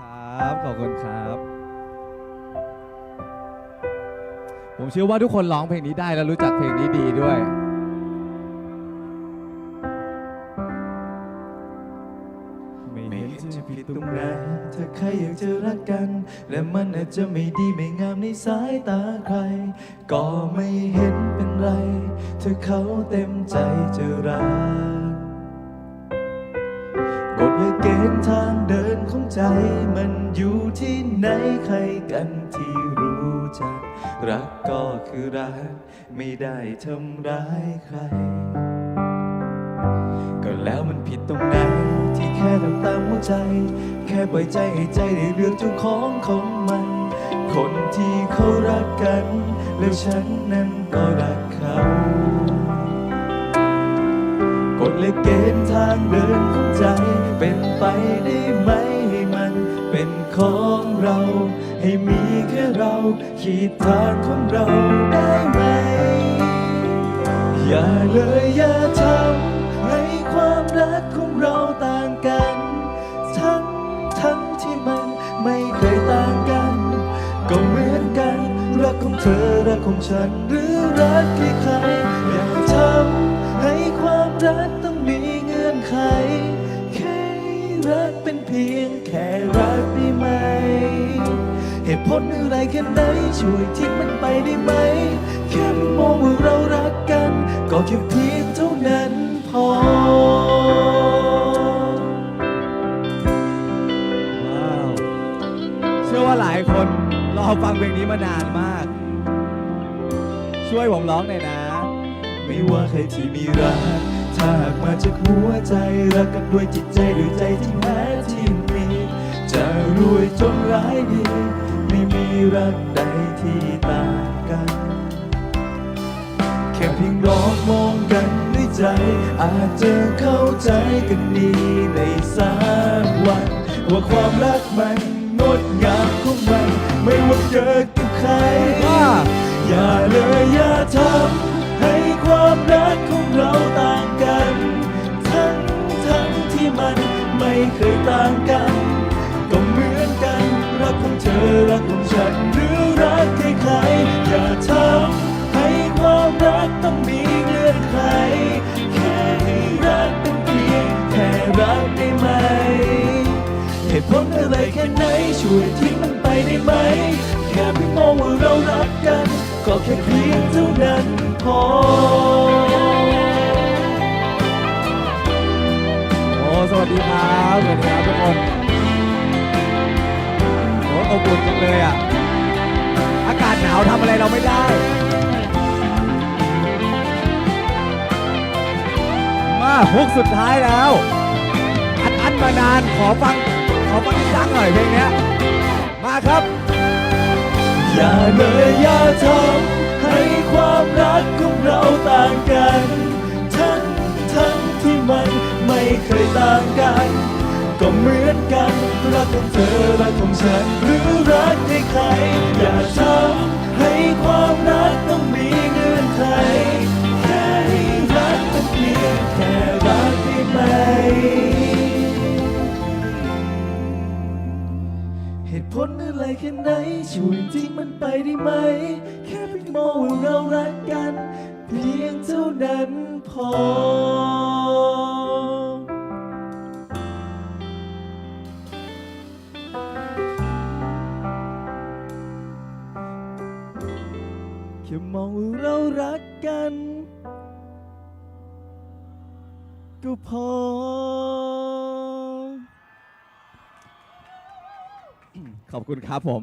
ครับ ขอบคุณครับ ผมเชื่อว่าทุกคนร้องเพลงนี้ได้แล้วรู้จักเพลงนี้ดีด้วย ไม่เห็นจะผิดตรงไหนถ้าใครอยากจะรักกัน และมันอาจจะไม่ดีไม่งามในสายตาใคร ก็ไม่เห็นเป็นไรเธอเขาเต็มใจจะรักกฎและเกณฑ์ทางเดิน ใจมันอยู่ที่ไหนใครกันที่รู้จัก รักก็คือรัก ไม่ได้ทำร้ายใคร ก็แล้วมันผิดตรงไหนที่แค่ทำตามหัวใจ แค่ปล่อยใจให้ใจได้เลือกเจ้าของของมัน คนที่เขารักกัน แล้วฉันนั้นก็รักเขากฎและเกณฑ์ทางเดินของใจเป็นไปได้ไหม ของเรา ให้มีแค่เรา ขีดทางของเราได้ไหม อย่าเลยอย่าทำให้ความรักของเราต่างกัน ทั้งทั้งที่มันไม่เคยต่างกัน ก็เหมือนกัน รักของเธอรักของฉันหรือรักใคร กเป็นเพียงแค่รักได้ไหม เหตุผลอะไรแค่ไหนช่วยทิ้งมันไปได้ไหม แค่ไม่มองว่าเรารักกัน ก็แค่เพียงเท่านั้นพอว้าวเชื่อว่าหลายคนรอฟังเพลงนี้มานานมาก ช่วยผมร้องหน่อยนะ ไม่ว่าใครที่มีรัก ถ้าหากมาจากหัวใจรักกันด้วยจิตใจด้วยใจที่แท้ที่มี จะรวยจนร้ายดี ไม่มีรักใดที่ต่างกัน แค่เพียงลองมองกันด้วยใจ อาจจะเข้าใจกันดีในสักวัน ว่าความรักมันงดงาม ค่ไหนช่วยทิ้งมันไปได้ไหม แค่เพียงมองว่าเรารักกัน ก็แค่เพียงเท่านั้นพอโอ้สวัสดีครับสวัสดีครับทุกคนโอ้อบอุ่นจังเลยอะ อากาศหนาวทำอะไรเราไม่ได้มาฮุกสุดท้ายแล้ว อัดอัดมานานขอฟัง ขอฟังดังหน่อยเพลงเนี้ยมาครับ อย่าเลยอย่าทำให้ความรักของเราต่างกัน ทั้งทั้งที่มันไม่เคยต่างกัน ก็เหมือนกันรักของเธอรักของฉันหรือ เหตุผลอะไรแค่ไหน ช่วยทิ้งมันไปได้ไหม แค่เพียงมองว่าเรารักกัน เพียงเท่านั้นพอ แค่มองว่าเรารักกัน ก็พอ ขอบคุณครับผม